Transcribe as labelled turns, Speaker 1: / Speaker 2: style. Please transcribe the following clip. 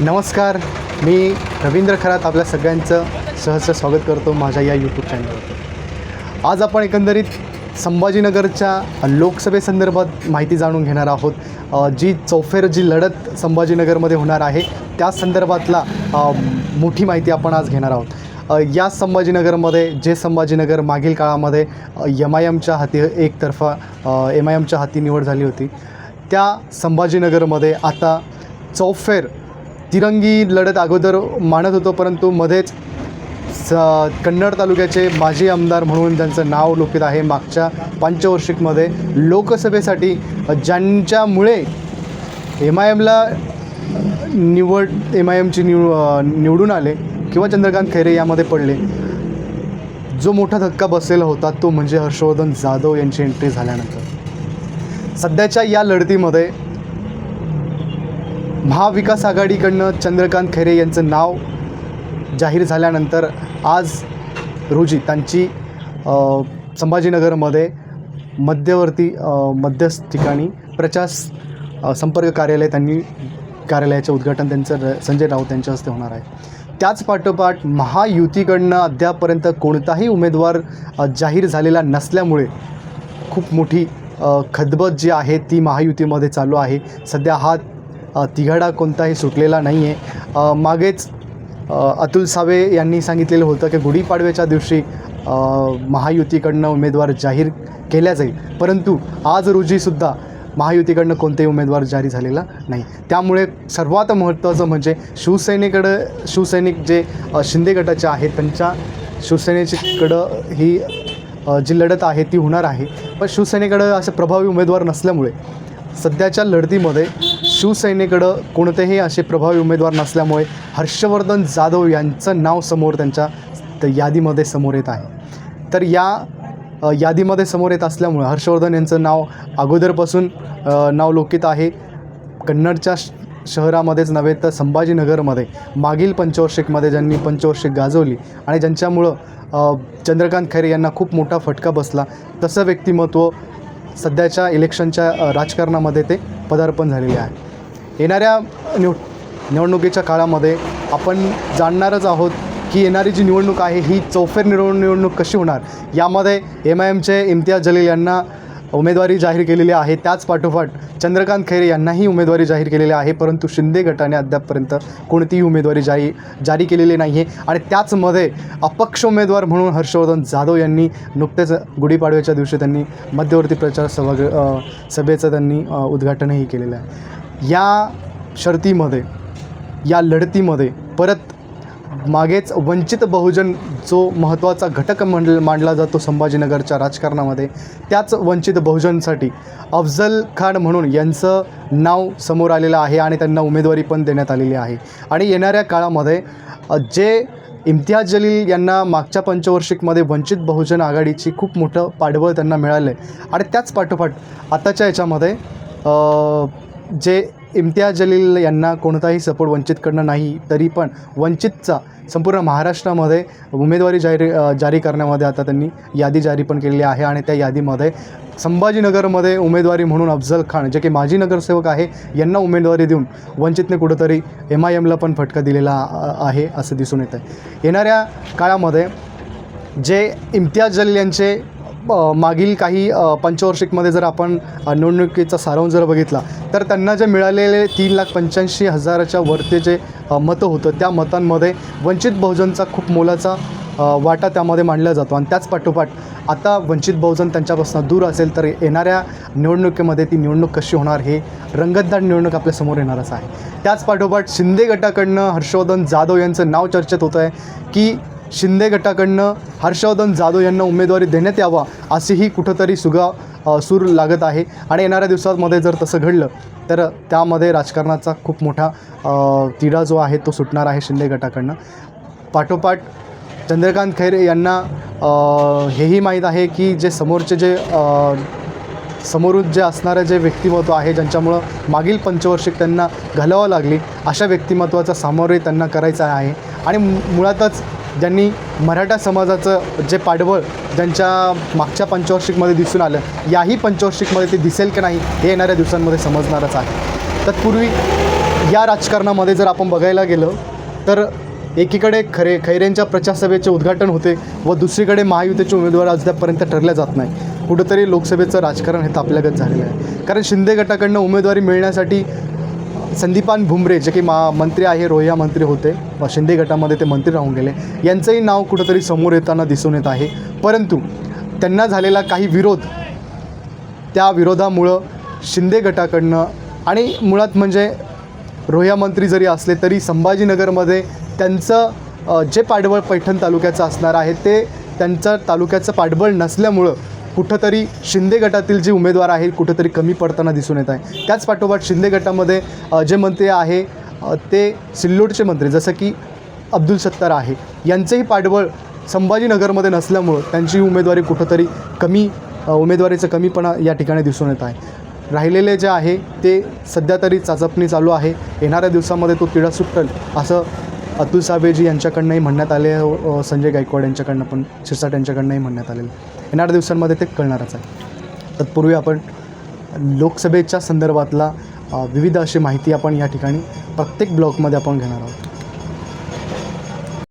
Speaker 1: नमस्कार मी रवींद्र खरात आपल्या सगळ्यांचं सहर्ष स्वागत करतो माझ्या या यूट्यूब चॅनलवर आज आपण एकंदरीत संभाजीनगरच्या लोकसभेसंदर्भात माहिती जाणून घेणार आहोत. जी चौफेर जी लढत संभाजीनगरमध्ये होणार आहे त्या संदर्भातला मोठी माहिती आपण आज घेणार आहोत. या संभाजीनगरमध्ये जे संभाजीनगर मागील काळामध्ये एम आय एमच्या हाती एकतर्फा एम आय एमच्या हाती निवड झाली होती. त्या संभाजीनगरमध्ये आता चौफेर तिरंगी लढत अगोदर मानत होतो परंतु मध्येच स कन्नड तालुक्याचे माजी आमदार म्हणून त्यांचं नाव लोकित आहे मागच्या पंचवर्षिकमध्ये. लोकसभेसाठी ज्यांच्यामुळे एम आय एमला निवड एम आय एमची निव निवडून आले किंवा चंद्रकांत खैरे यामध्ये पडले जो मोठा धक्का बसलेला होता तो म्हणजे हर्षवर्धन जाधव यांची एंट्री झाल्यानंतर. सध्याच्या या लढतीमध्ये महाविकास आघाडीकडनं चंद्रकांत खैरे यांचं नाव जाहीर झाल्यानंतर आज रोजी त्यांची संभाजीनगरमध्ये मध्यवर्ती मध्यस्थ ठिकाणी प्रचार संपर्क कार्यालय त्यांनी कार्यालयाचं उद्घाटन त्यांचं र- संजय राऊत यांच्या हस्ते होणार आहे. त्याच पाठोपाठ महायुतीकडनं अद्यापर्यंत कोणताही उमेदवार जाहीर झालेला नसल्यामुळे खूप मोठी खदबत जी आहे ती महायुतीमध्ये चालू आहे. सध्या हा तिघाडा कोणताही सुटलेला नाही आहे मागेच अतुल सावे यांनी सांगितलेलं होतं की गुढीपाडव्याच्या दिवशी महायुतीकडनं उमेदवार जाहीर केल्या जाईल. परंतु आज रोजीसुद्धा महायुतीकडनं कोणतेही उमेदवार जारी झालेला नाही. त्यामुळे सर्वात महत्त्वाचं म्हणजे शिवसेनेकडं शिवसैनिक जे शिंदे गटाचे आहेत त्यांच्या शिवसेनेकडं ही जी लढत आहे ती होणार आहे. पण शिवसेनेकडं असे प्रभावी उमेदवार नसल्यामुळे सध्याच्या लढतीमध्ये शिवसेनेकडं कोणतेही असे प्रभावी उमेदवार नसल्यामुळे हर्षवर्धन जाधव यांचं नाव समोर त्यांच्या यादीमध्ये समोर येत आहे. तर या यादीमध्ये समोर येत असल्यामुळे हर्षवर्धन यांचं नाव अगोदरपासून नाव लोकित आहे. कन्नडच्या श शहरामध्येच नव्हे तर संभाजीनगरमध्ये मागील पंचवर्षिकमध्ये ज्यांनी पंचवर्षिक गाजवली आणि ज्यांच्यामुळं चंद्रकांत खैरे यांना खूप मोठा फटका बसला तसं व्यक्तिमत्व सध्याच्या इलेक्शनच्या राजकारणामध्ये ते पदार्पण झालेले आहे. येणाऱ्या निव निवडणुकीच्या काळामध्ये आपण जाणणारच आहोत की येणारी जी निवडणूक आहे ही चौफेर निवड निवडणूक कशी होणार? यामध्ये एम आय एमचे इम्तियाज जलील यांना उमेदवारी जाहीर केलेली आहे. त्याच पाठोपाठ चंद्रकांत खैरे यांनाही उमेदवारी जाहीर केलेली आहे. परंतु शिंदे गटाने अद्यापपर्यंत कोणतीही उमेदवारी जारी जारी केलेली नाही आहे आणि त्याचमध्ये अपक्ष उमेदवार म्हणून हर्षवर्धन जाधव यांनी नुकतेच गुढीपाडव्याच्या दिवशी त्यांनी मध्यवर्ती प्रचार सभा सभेचं त्यांनी उद्घाटनही केलेलं आहे. या शर्तीमध्ये या लढतीमध्ये परत मागेच वंचित बहुजन जो महत्त्वाचा घटक म्हण मांडला जातो संभाजीनगरच्या राजकारणामध्ये त्याच वंचित बहुजनसाठी अफजल खान म्हणून यांचं नाव समोर आलेलं आहे आणि त्यांना उमेदवारी पण देण्यात आलेली आहे. आणि येणाऱ्या काळामध्ये जे इम्तियाज जलील यांना मागच्या पंचवर्षिकमध्ये वंचित बहुजन आघाडीची खूप मोठं पाठबळ त्यांना मिळालं आहे आणि त्याच पाठोपाठ आताच्या याच्यामध्ये जे इम्तियाज जलील यांना कोणताही सपोर्ट वंचितकडनं नाही तरी पण वंचितचा संपूर्ण महाराष्ट्रामध्ये उमेदवारी जाहीर जारी करण्यामध्ये आता त्यांनी यादी जारी पण केलेली आहे आणि त्या यादीमध्ये संभाजीनगरमध्ये उमेदवारी म्हणून अफजल खान जे की माजी नगरसेवक आहे यांना उमेदवारी देऊन वंचितने कुठंतरी एम आय एमला पण फटका दिलेला आहे असं दिसून येतं आहे येणाऱ्या काळामध्ये जे इम्तियाज जलील यांचे मागील काही पंचवार्षिकमध्ये जर आपण निवडणुकीचा सारांश जर बघितला तर त्यांना जे मिळालेले तीन लाख पंच्याऐंशी हजाराच्या वरती जे मतं होतं त्या मतांमध्ये वंचित बहुजनचा खूप मोलाचा वाटा त्यामध्ये मांडला जातो. आणि त्याच पाठोपाठ आता वंचित बहुजन त्यांच्यापासून दूर असेल तर येणाऱ्या निवडणुकीमध्ये ती निवडणूक कशी होणार हे रंगतदार निवडणूक आपल्यासमोर येणारच आहे. त्याच पाठोपाठ शिंदे गटाकडनं हर्षवर्धन जाधव यांचं नाव चर्चेत होतं आहे की शिंदे गटाकडनं हर्षवर्धन जाधव यांना उमेदवारी देण्यात यावा असेही कुठंतरी सुगा सूर लागत आहे. आणि येणाऱ्या दिवसांमध्ये जर तसं घडलं तर त्यामध्ये राजकारणाचा खूप मोठा तिढा जो आहे तो सुटणार आहे शिंदे गटाकडनं. पाठोपाठ चंद्रकांत खैरे यांना हेही माहीत आहे की जे समोरचे जे समोरून जे असणारे जे व्यक्तिमत्व आहे ज्यांच्यामुळं मागील पंचवर्षिक त्यांना घालावं लागली अशा व्यक्तिमत्वाचा सामोरे त्यांना करायचा आहे. आणि मु- मुळातच ज्यांनी मराठा समाजाचं जे पाठबळ ज्यांच्या मागच्या पंचवार्षिकमध्ये दिसून आलं याही पंचवार्षिकमध्ये ते दिसेल की नाही हे येणाऱ्या दिवसांमध्ये समजणारच आहे. तत्पूर्वी या राजकारणामध्ये जर आपण बघायला गेलं तर एकीकडे खरे खैरेंच्या प्रचारसभेचे उद्घाटन होते व दुसरीकडे महायुतीचे उमेदवार अद्यापर्यंत ठरल्या जात नाही. कुठंतरी लोकसभेचं राजकारण हे तापल्यागत झालेलं आहे. कारण शिंदे गटाकडनं उमेदवारी मिळण्यासाठी संदीपान भुमरे जे की मा मंत्री आहे रोहिया मंत्री होते व शिंदे गटामध्ये ते मंत्री राहून गेले. यांचंही नाव कुठंतरी समोर येताना दिसून येत आहे. परंतु त्यांना झालेला काही विरोध त्या विरोधामुळं शिंदे गटाकडनं आणि मुळात म्हणजे रोह्या मंत्री जरी असले तरी संभाजीनगरमध्ये त्यांचं जे पाठबळ पैठण तालुक्याचं असणार आहे ते त्यांचं तालुक्याचं पाठबळ नसल्यामुळं कुठंतरी शिंदे गटातील जे उमेदवार आहेत कुठंतरी कमी पडताना दिसून येत आहे. त्याच पाठोपाठ शिंदे गटामध्ये जे मंत्री आहे ते सिल्लोडचे मंत्री जसं की अब्दुल सत्तार आहे. यांचंही पाठबळ संभाजीनगरमध्ये नसल्यामुळं त्यांची उमेदवारी कुठंतरी कमी उमेदवारीचं कमीपणा या ठिकाणी दिसून येत आहे. राहिलेले जे आहे ते सध्या तरी चाचपणी चालू आहे. येणाऱ्या दिवसामध्ये तो तिढा सुटल असं अतुल साबेजी यांच्याकडनंही म्हणण्यात आले संजय गायकवाड यांच्याकडनं पण शिरसाट यांच्याकडनंही म्हणण्यात आलेलं येणाऱ्या दिवसांमध्ये ते कळणारच आहे. तत्पूर्वी आपण लोकसभेच्या संदर्भातला विविध अशी माहिती आपण या ठिकाणी प्रत्येक ब्लॉकमध्ये आपण घेणार आहोत.